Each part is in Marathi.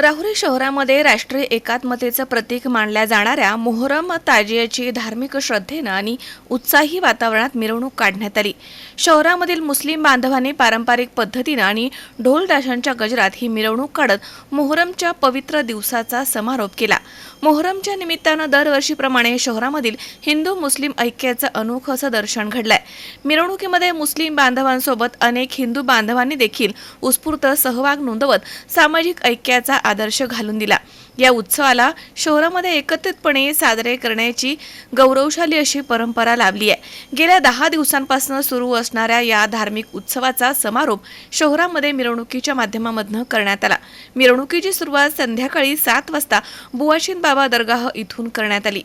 राहुरी शहरामध्ये राष्ट्रीय एकात्मतेचं प्रतीक मानल्या जाणाऱ्या मोहरम ताजियाची धार्मिक श्रद्धेनं आणि उत्साही वातावरणात मिरवणूक काढण्यात आली. शहरामधील मुस्लिम बांधवांनी पारंपरिक पद्धतीनं आणि ढोलदाशांच्या गजरात ही मिरवणूक काढत मोहरमच्या पवित्र दिवसाचा समारोप केला. मोहरमच्या निमित्तानं दरवर्षीप्रमाणे शहरामधील हिंदू मुस्लिम ऐक्याचं अनोखं असं दर्शन घडलंय. मिरवणुकीमध्ये मुस्लिम बांधवांसोबत अनेक हिंदू बांधवांनी देखील उत्स्फूर्त सहभाग नोंदवत सामाजिक ऐक्याचा आदर्श घालून दिला. या उत्सवाला शहरामध्ये एकत्रितपणे साजरे करण्याची गौरवशाली अशी परंपरा लाभली आहे. गेल्या दहा दिवसांपासून सुरू असणाऱ्या या धार्मिक उत्सवाचा समारोप शहरामध्ये मिरवणुकीच्या माध्यमामधनं करण्यात आला. मिरवणुकीची सुरुवात संध्याकाळी सात वाजता बुवाशिन बाबा दरगाह इथून करण्यात आली.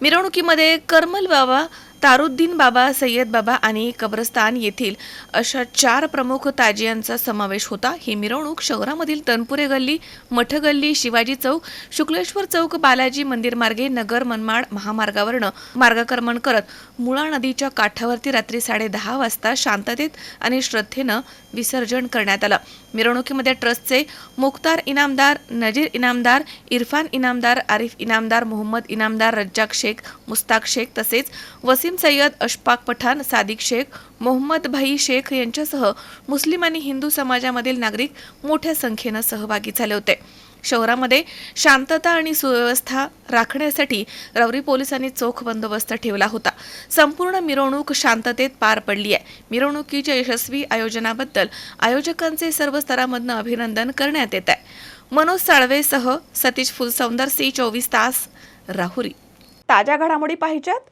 मिरवणुकीमध्ये करमल बाबा तारुद्दीन बाबा सय्यद बाबा आणि कब्रस्तान येथील अशा चार प्रमुख ताजियांचा समावेश होता. ही मिरवणूक शहरामधील तनपुरे गल्ली मठ गल्ली शिवाजी चौक शुक्लेश्वर चौक बालाजी मंदिर मार्गे नगर मनमाड महामार्गावरनं मार्गक्रमण करत मुळा नदीच्या काठावरती रात्री साडेदहा वाजता शांततेत आणि श्रद्धेनं विसर्जन करण्यात आलं. मिरवणुकीमध्ये ट्रस्टचे मुख्तार इनामदार नजीर इनामदार इरफान इनामदार आरिफ इनामदार मोहम्मद इनामदार रज्जाक शेख मुस्ताक शेख तसेच वसीम सय्यद अशफाक पठाण सादिक शेख मोहम्मद भाई शेख यांच्यासह मुस्लिम आणि हिंदू समाजामधील नागरिक मोठ्या संख्येनं सहभागी झाले होते. शहरामध्ये शांतता आणि सुव्यवस्था राखण्यासाठी रवरी पोलिसांनी चोख बंदोबस्त ठेवला होता. संपूर्ण मिरवणूक शांततेत पार पडली आहे. मिरवणुकीच्या यशस्वी आयोजनाबद्दल आयोजकांचे सर्व स्तरामधनं अभिनंदन करण्यात येत आहे. मनोज साळवेसह सतीश फुलसौंदर सी चोवीस तास राहुरी. ताज्या घडामोडी पाहिजेत?